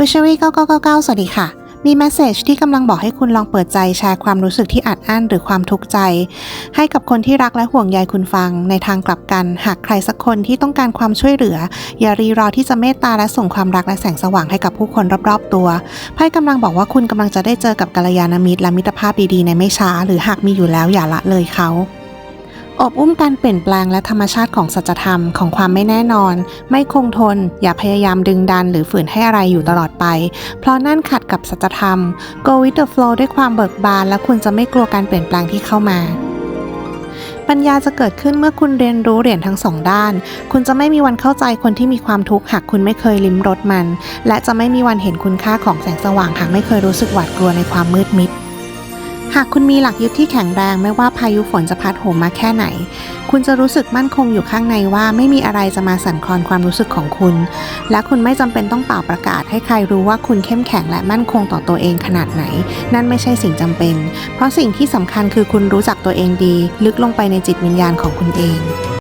วิชวี9999 สวัสดีค่ะ มีแมสเซจที่กำลังบอกให้คุณลองเปิดใจแชร์ความรู้สึกที่อัดอั้นหรือความทุกข์ใจ ให้กับคนที่รักและห่วงใยคุณฟัง ในทางกลับกัน หากใครสักคนที่ต้องการความช่วยเหลือ อย่ารีรอที่จะเมตตาและส่งความรักและแสงสว่างให้กับผู้คนรอบๆตัวไพ่กำลังบอกว่าคุณกำลังจะได้เจอกับกัลยาณมิตรและมิตรภาพดีๆในไม่ช้า หรือหากมีอยู่แล้วอย่าละเลยเขา อบอุ้มการเปลี่ยนแปลงและธรรมชาติของสัจธรรมของความไม่แน่นอน ไม่คงทน อย่าพยายามดึงดันหรือฝืนให้อะไรอยู่ตลอดไป เพราะนั่นขัดกับสัจธรรม go with the flow ด้วยความเบิกบาน และคุณจะไม่กลัวการเปลี่ยนแปลงที่เข้ามาปัญญาจะเกิดขึ้นเมื่อคุณเรียนรู้เหรียญทั้งสองด้าน คุณจะไม่มีวันเข้าใจคนที่มีความทุกข์หากคุณไม่เคยลิ้มรสมัน และจะไม่มีวันเห็นคุณค่าของแสงสว่างหากไม่เคยรู้สึกหวาดกลัวในความมืดมิดากคุณมีหลักยึดที่แข็งแรงไม่ว่าพายุฝนจะพัดโหมมาแค่ไหน คุณจะรู้สึกมั่นคงอยู่ข้างในว่าไม่มีอะไรจะมาสั่นคลอนความรู้สึกของคุณ และคุณไม่จำเป็นต้องเป่าประกาศให้ใครรู้ว่าคุณเข้มแข็งและมั่นคงต่อตัวเองขนาดไหน นั่นไม่ใช่สิ่งจำเป็น เพราะสิ่งที่สำคัญคือคุณรู้จักตัวเองดี ลึกลงไปในจิตวิญญาณของคุณเอง